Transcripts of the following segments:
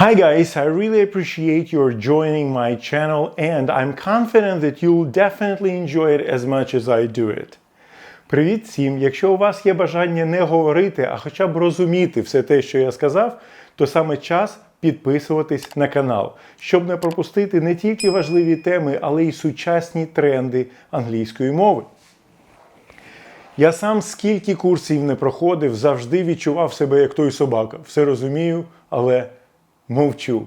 Hi guys, I really appreciate your joining my channel and I'm confident that you'll definitely enjoy it as much as I do it. Привіт всім! Якщо у вас є бажання не говорити, а хоча б розуміти все те, що я сказав, то саме час підписуватись на канал, щоб не пропустити не тільки важливі теми, але й сучасні тренди англійської мови. Я сам скільки курсів не проходив, завжди відчував себе як той собака. Все розумію, але мовчу.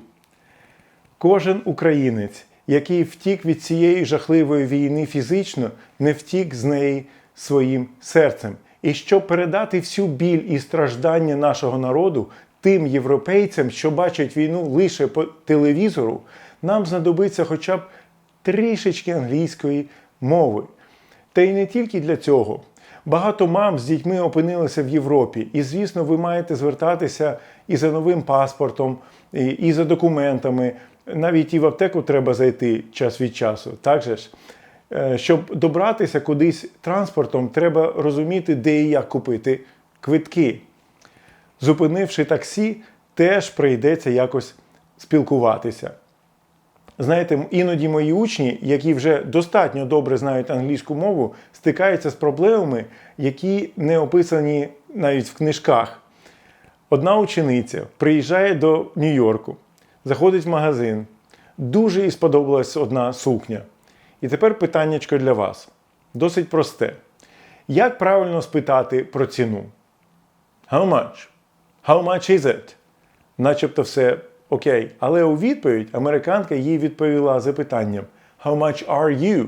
Кожен українець, який втік від цієї жахливої війни фізично, не втік з неї своїм серцем. І щоб передати всю біль і страждання нашого народу тим європейцям, що бачать війну лише по телевізору, нам знадобиться хоча б трішечки англійської мови. Та й не тільки для цього. Багато мам з дітьми опинилися в Європі, і, звісно, ви маєте звертатися і за новим паспортом, і, і за документами. Навіть і в аптеку треба зайти час від часу. Так же ж? Е, Щоб добратися кудись транспортом, треба розуміти, де і як купити квитки. Зупинивши таксі, теж прийдеться якось спілкуватися. Знаєте, іноді мої учні, які вже достатньо добре знають англійську мову, стикаються з проблемами, які не описані навіть в книжках. Одна учениця приїжджає до Нью-Йорку, заходить в магазин. Дуже їй сподобалась одна сукня. І тепер питаннячко для вас. Досить просте. Як правильно спитати про ціну? How much? How much is it? Начебто все окей. Але у відповідь американка їй відповіла запитанням How much are you?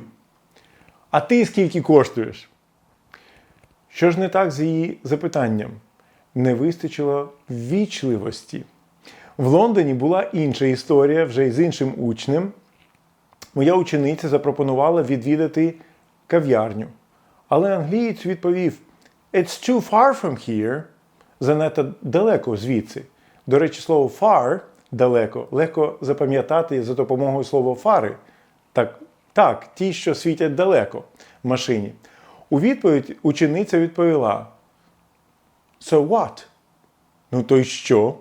А ти скільки коштуєш? Що ж не так з її запитанням? Не вистачило ввічливості. В Лондоні була інша історія вже з іншим учнем. Моя учениця запропонувала відвідати кав'ярню. Але англієць відповів: It's too far from here. Занадто далеко звідси. До речі, слово far далеко легко запам'ятати за допомогою слова фари. Так, так, ті, що світять далеко в машині. У відповідь учениця відповіла: So what? Ну то й що?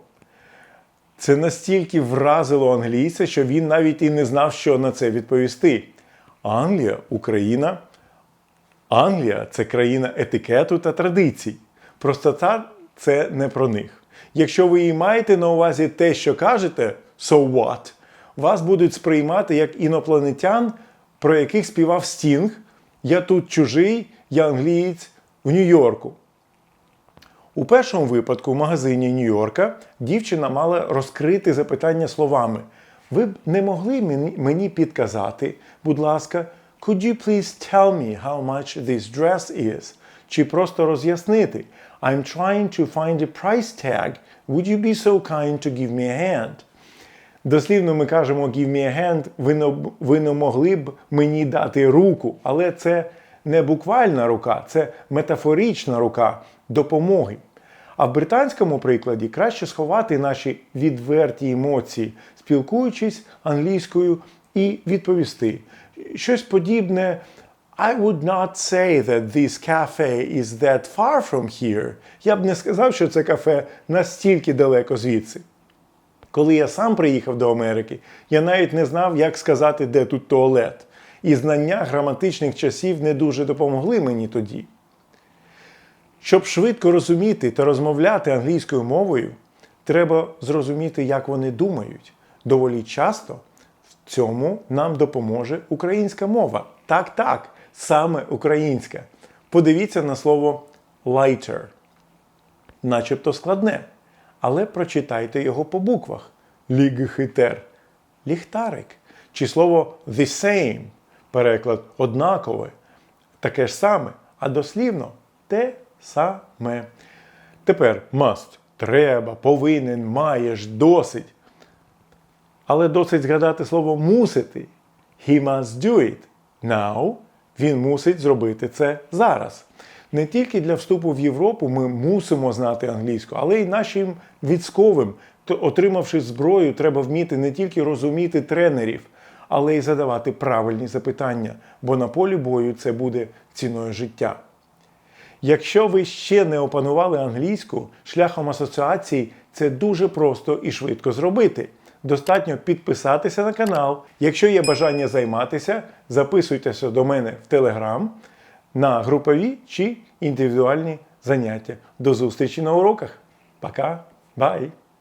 Це настільки вразило англійця, що він навіть і не знав, що на це відповісти. Англія, Україна. Англія це країна етикету та традицій. Простота це не про них. Якщо ви і маєте на увазі те, що кажете, so what, вас будуть сприймати як інопланетян, про яких співав Стінг. Я тут чужий, я англієць в Нью-Йорку. У першому випадку в магазині Нью-Йорка дівчина мала розкрити запитання словами. Ви б не могли мені, підказати, будь ласка, could you please tell me how much this dress is? Чи просто роз'яснити I'm trying to find a price tag. Would you be so kind to give me a hand? Дослівно ми кажемо give me a hand, ви не, ви не могли б мені дати руку, але це не буквальна рука, це метафорична рука допомоги. А в британському прикладі краще сховати наші відверті емоції, спілкуючись англійською і відповісти. Щось подібне. I would not say that this cafe is that far from here. Я б не сказав, що це кафе настільки далеко звідси. Коли я сам приїхав до Америки, я навіть не знав, як сказати, де тут туалет. І знання граматичних часів не дуже допомогли мені тоді. Щоб швидко розуміти та розмовляти англійською мовою, треба зрозуміти, як вони думають. Доволі часто в цьому нам допоможе українська мова. Так, так, саме українська. Подивіться на слово lighter. Начебто складне. Але прочитайте його по буквах. Лігхитер. Ліхтарик. Чи слово the same. Переклад однакове. Таке ж саме. А дослівно те саме. Тепер must. Треба, повинен, маєш, досить. Але досить згадати слово мусити. He must do it. Now. Він мусить зробити це зараз. Не тільки для вступу в Європу ми мусимо знати англійську, але й нашим військовим, отримавши зброю, треба вміти не тільки розуміти тренерів, але й задавати правильні запитання, бо на полі бою це буде ціною життя. Якщо ви ще не опанували англійську шляхом асоціацій, це дуже просто і швидко зробити. Достатньо підписатися на канал. Якщо є бажання займатися, записуйтеся до мене в Телеграм на групові чи індивідуальні заняття. До зустрічі на уроках. Пока, бай!